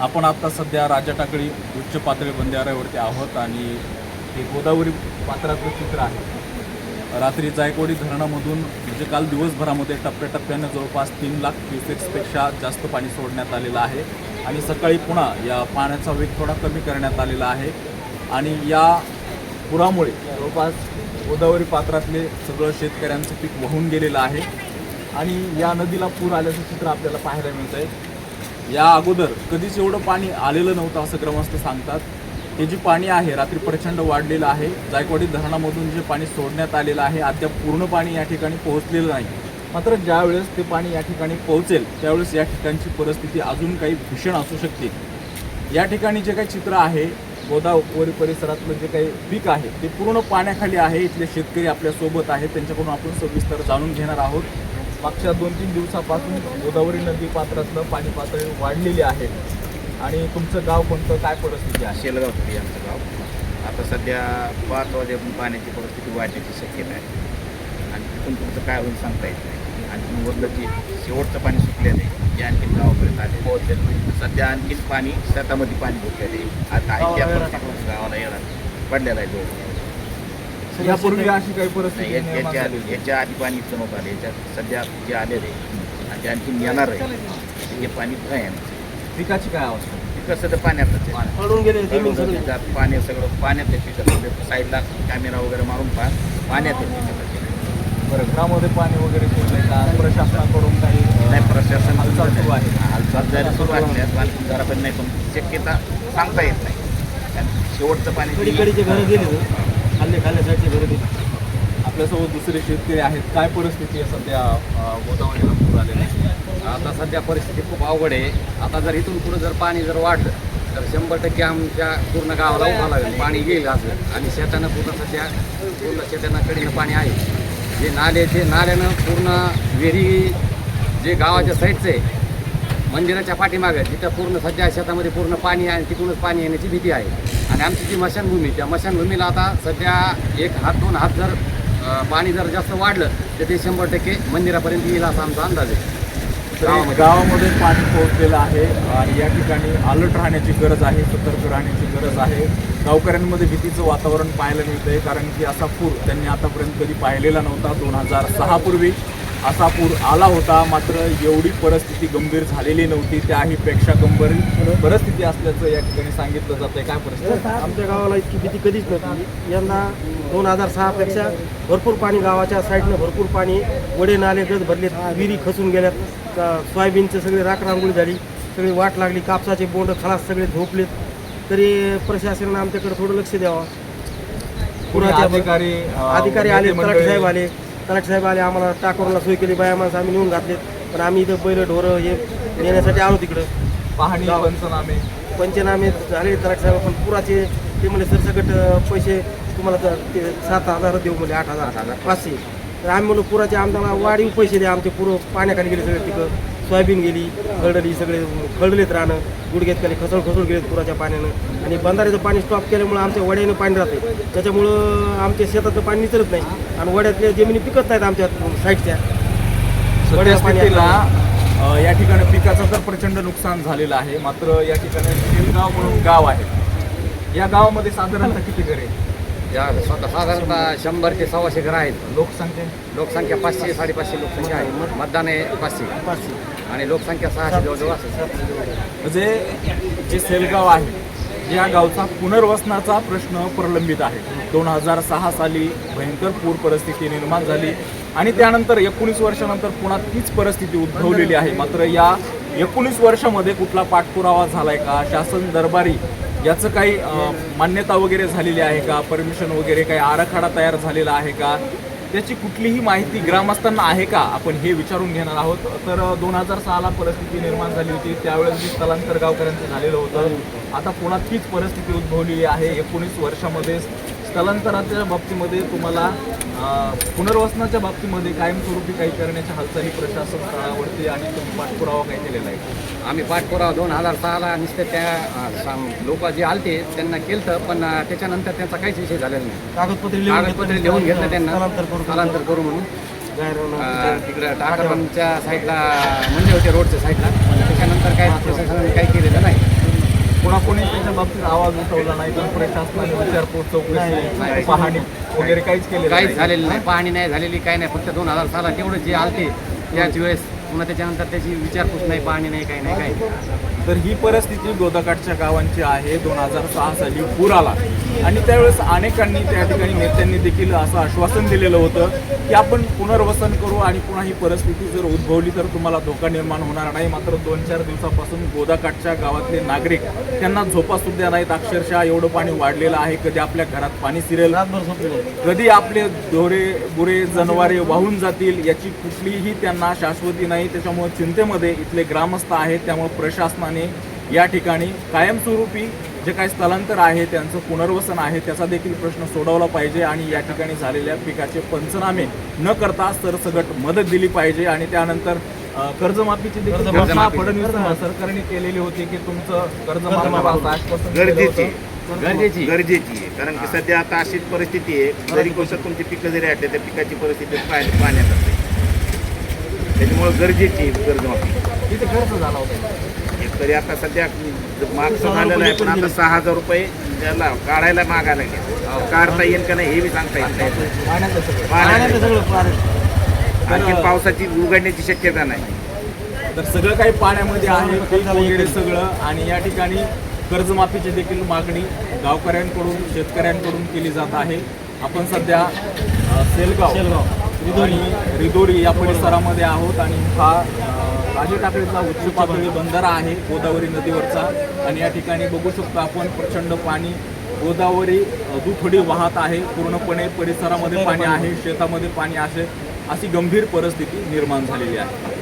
आपण आता सध्या राजा टाकळी उच्च पातळी बंधाऱ्यावरती आहोत आणि हे गोदावरी पात्रातलं चित्र आहे. रात्री जायकवाडी धरणामधून म्हणजे काल दिवसभरामध्ये टप्प्याटप्प्यानं जवळपास तीन लाख क्युसेक्सपेक्षा जास्त पाणी सोडण्यात आलेलं आहे आणि सकाळी पुन्हा या पाण्याचा वेग थोडा कमी करण्यात आलेला आहे. आणि या पुरामुळे जवळपास गोदावरी पात्रातले सगळं शेतकऱ्यांचं पीक वाहून गेलेलं आहे. आणि या नदीला पूर आल्याचं चित्र आपल्याला पाहायला मिळत आहे या अगोदर कधीच एवढं पाणी आलेलं नव्हतं असं ग्रामस्थ सांगतात. हे जे पाणी आहे रात्री प्रचंड वाढलेलं आहे. जायकवाडी धरणामधून जे पाणी सोडण्यात आलेलं आहे अद्याप पूर्ण पाणी या ठिकाणी पोहोचलेलं नाही. मात्र ज्यावेळेस ते पाणी या ठिकाणी पोहोचेल त्यावेळेस या ठिकाणची परिस्थिती अजून काही भीषण असू शकते. या ठिकाणी जे काही चित्र आहे गोदावरी परिसरातलं जे काही पीक आहे ते पूर्ण पाण्याखाली आहे. इथले शेतकरी आपल्यासोबत आहेत त्यांच्याकडून आपण सविस्तर जाणून घेणार आहोत. मागच्या दोन तीन दिवसापासून गोदावरी नदी पात्रातलं पाणी पातळी वाढलेली आहे. आणि तुमचं गाव कोणतं? काय परिस्थिती आहे? शेलगाव तरी आमचं गाव. आता सध्या पाच वाजेपर्यंत पाण्याची परिस्थिती वाढण्याची शक्यता आहे. आणि तिथून तुमचं काय होईल सांगता येत नाही. आणखी वरलं जे शेवटचं पाणी सुटलेलं आहे ते आणखी गावापर्यंत आले पोहोचेल नाही. सध्या आणखीन पाणी शेतामध्ये पाणी घुसलेलं आहे. आता गावाला येणार. पडलेला आहे. जोर यापूर्वी अशी काही नाही, परिस्थिती याच्या. याच्या आधी पाणी इथं नव्हतं आलं. याच्यात सध्या जे आलेलं आहे. आणि ते आणखीन येणार आहे. हे पाणी भयानक पिकाची काय अवस्था? पिकं सध्या पाण्यातच पडून गेले पाणी सगळं पाण्यात आहे. पिकं साईडला कॅमेरा वगैरे मारून पहा. पाण्यात आहे. पिकं बरं घरामध्ये पाणी वगैरे सोडलंय का? प्रशासनाकडून काही नाही प्रशासन हालचाल सुरू आहे हालचाल जरी सुरू असल्यास बांधून जरा पण नाही पण शक्यता सांगता येत नाही. शेवटचं पाणी कडीकडीचे घरं गेले खाल्ले खाल्ले साईडचे घरं आपल्यासोबत दुसरे शेतकरी आहेत. काय परिस्थिती आहे सध्या गोदावरीला पूर आलेला आहे? आता सध्या परिस्थिती खूप अवघड आहे. आता जर इथून पुढे जर पाणी जर वाढलं तर शंभर टक्के आमच्या पूर्ण गावाला उभा लागेल. पाणी येईल असं. आणि शेतानं पूर्ण सध्या पूर्ण शेतांना कडीनं पाणी आहे. जे नाले ते नाल्यानं पूर्ण विहिरी जे गावाच्या साईडचं आहे मंदिराच्या पाठीमागं जिथं पूर्ण सध्या शेतामध्ये पूर्ण पाणी आहे आणि तिकडूनच पाणी येण्याची भीती आहे. आणि आमची जी मशानभूमी त्या मशानभूमीला आता सध्या एक हात दोन हात जर पाणी जर जास्त वाढलं तर ते शंभर टक्के मंदिरापर्यंत येईल असा आमचा अंदाज आहे. गावामध्ये. पाणी पोहोचलेलं आहे आणि या ठिकाणी अलर्ट राहण्याची गरज आहे सतर्क राहण्याची गरज आहे. गावकऱ्यांमध्ये भीतीचं वातावरण पाहायला मिळतंय कारण की असा पूर त्यांनी आतापर्यंत कधी पाहिलेला नव्हता दोन हजार सहा पूर्वी. असा पूर आला होता मात्र एवढी परिस्थिती गंभीर झालेली नव्हती. त्याही पेक्षा गंभीर परिस्थिती असल्याचं या ठिकाणी सांगितलं जातंय. काय परिस्थिती? आमच्या गावाला इतकी भीती कधीच नव्हती. यंदा दोन हजार सहापेक्षा भरपूर पाणी गावाच्या साईडनं भरपूर पाणी वडे नाले गज भरले विहिरी खचून गेल्यात. सोयाबीनचं सगळे राख रांगोळी झाली. सगळी वाट लागली. कापसाचे बोंड खलास सगळे झोपलेत. तरी प्रशासनानं आमच्याकडे थोडं लक्ष द्यावं. कोणी पुराच्या अधिकारी अधिकारी आले तलाठी साहेब आले. तलाठी साहेब आले आम्हाला टाकूरला सोय केली बाया माणसं आम्ही नेऊन घातलेत. पण आम्ही इथं बैल ढोरं हे नेण्यासाठी आलो तिकडं. पाहणी गाव- पंचनामे. पंचनामे झाले तलाठी साहेब. पण पुराचे ते म्हणजे सरसकट अं, पैसे तुम्हाला तर ते सात हजार देऊ म्हणजे आठ हजार. पाचशे. तर आम्ही म्हणलो पुराचे आमदार वाढीव पैसे द्या. आमचे पुरं पाण्याखाली गेले सगळे पिकं सोयाबीन गेली खरडली सगळे खरडलेत राहणं गुडघ्यात खाली खसळ खसळ गेलेत पुराच्या पाण्यानं. आणि बंधाऱ्याचं पाणी स्टॉप केल्यामुळं आमच्या वड्यानं पाणी राहते त्याच्यामुळं आमच्या शेतातलं पाणी निचरत नाही. आणि वड्यातल्या जमिनी पिकत नाहीत आमच्या साईडच्या. अ, या ठिकाणी पिकाचं तर प्रचंड नुकसान झालेलं आहे. मात्र या ठिकाणी शेलगाव म्हणून गाव आहे. या गावामध्ये साधारणतः किती घरे या स्वतः साधारणतः शंभर ते सव्वाशे घर आहेत. लोकसंख्या? लोकसंख्या पाचशे साडेपाचशे लोकसंख्या आहे. मतदान आहे पाचशे. पाचशे. आणि लोकसंख्या सहाशे जवळजवळ असेल. म्हणजे जे सेलगाव आहे या गावचा पुनर्वसनाचा प्रश्न प्रलंबित आहे. दोन हजार सहा साली भयंकर पूर परिस्थिती निर्माण झाली आणि त्यानंतर एकोणीस वर्षानंतर पुन्हा तीच परिस्थिती उद्भवलेली आहे. मात्र या एकोणीस वर्षामध्ये कुठला पाठपुरावा झालाय का? शासन दरबारी याचं काही मान्यता वगैरे झालेली आहे का? परमिशन वगैरे काही आराखडा तयार झालेला आहे का? त्याची कुठलीही माहिती ग्रामस्थांना आहे का? आपण हे विचारून घेणार आहोत. तर दोन हजार सहाला परिस्थिती निर्माण झाली होती. त्यावेळेस जी स्थलांतर गावकऱ्यांचं झालेलं होतं. आता पुन्हा तीच परिस्थिती उद्भवलेली आहे. एकोणीस वर्षामध्ये स्थलांतराच्या बाबतीमध्ये तुम्हाला पुनर्वसनाच्या बाबतीमध्ये कायमस्वरूपी काही करण्याच्या हालचाली प्रशासन स्तरावरती आणि तुम्ही पाठपुरावा काय केलेला आहे? आम्ही पाठपुरावा दोन हजार सहाला नुसतं त्या लोक जे आलते त्यांना केलं पण त्याच्यानंतर त्यांचा काहीच विषय झालेला नाही. कागदपत्रे कागदपत्रे लिहून घेतलं त्यांना. स्थलांतर करू म्हणून. तिकडं टाकरवनच्या साईडला म्हणजे होते रोडच्या साईडला त्याच्यानंतर काय प्रशासनाने काही केलेलं नाही. कोणी त्याच्या बाबतीत आवाज उठवला नाही पण प्रशासनाने विचारपूस नाही. चौकशी पाहणी वगैरे काहीच केलं काहीच झालेलं नाही पाहणी नाही झालेली काही नाही फक्त दोन हजार साला तेवढं जे आलते त्याच वेळेस पुन्हा त्याच्यानंतर त्याची विचारपूस नाही पाहणी नाही काही नाही काही नाही. तर ही परिस्थिती गोदाकाठच्या गावांची आहे. दोन हजार सहा साली पूर आला. आणि त्यावेळेस अनेकांनी त्या ठिकाणी नेत्यांनी देखील असं आश्वासन दिलेलं होतं की आपण पुनर्वसन करू आणि पुन्हा ही परिस्थिती जर उद्भवली तर तुम्हाला धोका निर्माण होणार नाही. मात्र दोन चार दिवसापासून गोदाकाठच्या गावातले नागरिक त्यांना झोपा सुद्धा नाहीत. अक्षरशः एवढं पाणी वाढलेलं आहे. कधी आपल्या घरात पाणी झोपले कधी आपले दोरे बुरे जनवारे वाहून जातील याची कुठलीही त्यांना शाश्वती नाही. त्याच्यामुळे चिंतेमध्ये इथले ग्रामस्थ आहेत त्यामुळे प्रशासनाने या ठिकाणी कायमस्वरूपी जे काही स्थलांतर आहे त्यांचं पुनर्वसन आहे त्याचा देखील प्रश्न सोडवला पाहिजे आणि या ठिकाणी झालेल्या पिकाचे पंचनामे न करता सरसगट मदत दिली पाहिजे आणि त्यानंतर कर्जमाफीची देखील घोषणा कर्जमाफी. फडणवीस सरकारने केलेली होती की तुमचं कर्जमाफी गरजेची. गरजेची. गरजेची आहे. कारण की सध्या आता अशीच परिस्थिती आहे. जरी गोष्ट तुमची पिकं जरी आटले त्या पिकाची परिस्थिती पाण्या- पाण्यात असते त्याच्यामुळे गरजेची कर्जमाफी किती खर्च झाला होता. एक तरी आता सध्या मागचं झालेलं आहे पण आता सहा हजार रुपये त्याला काढायला मागायला लागले. काढता येईल का नाही हे बी सांगता येत नाही. पाण्याचं. आणखी पावसाची उघडण्याची शक्यता नाही. तर सगळं काही पाण्यामध्ये आहे पीक वगैरे सगळं. आणि या ठिकाणी कर्जमाफीची देखील मागणी गावकऱ्यांकडून शेतकऱ्यांकडून केली जात आहे. आपण सध्या सेलगाव सेलगाव, आणि रिदोरी या परिसरामध्ये आहोत आणि हा राजे टाकळीचा उच्च पातळी बंधारा आहे गोदावरी नदीवरचा. आणि या ठिकाणी बघू शकतो आपण प्रचंड पाणी गोदावरी दुथडी वाहत आहे. पूर्णपणे परिसरामध्ये पाणी आहे शेतामध्ये पाणी असे अशी गंभीर परिस्थिती निर्माण झालेली आहे.